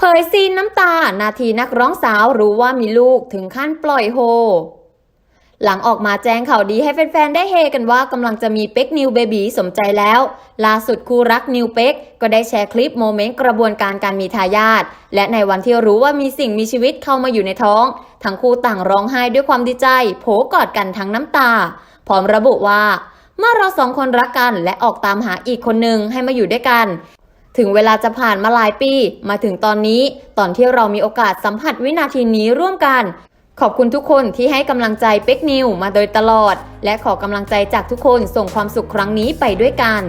เผยซีนน้ำตา นาทีนักร้องสาวรู้ว่ามีลูกถึงขั้นปล่อยโฮ หลังออกมาแจ้งข่าวดีให้แฟนๆ ได้เฮกันว่ากำลังจะมีเป็กนิวเบบีสมใจแล้ว ล่าสุดคู่รักนิวเป็กก็ได้แชร์คลิปโมเมนต์กระบวนการการมีทายาทและในวันที่รู้ว่ามีสิ่งมีชีวิตเข้ามาอยู่ในท้อง ทั้งคู่ต่างร้องไห้ด้วยความดีใจ โผกอดกันทั้งน้ำตา พร้อมระบุว่าเมื่อเราสองคนรักกันและออกตามหาอีกคนหนึ่งให้มาอยู่ด้วยกัน ถึงเวลาจะผ่านมาหลายปี มาถึงตอนนี้ ตอนที่เรามีโอกาสสัมผัสวินาทีนี้ร่วมกัน ขอบคุณทุกคนที่ให้กำลังใจเป็กนิวมาโดยตลอด และขอกำลังใจจากทุกคนส่งความสุขครั้งนี้ไปด้วยกัน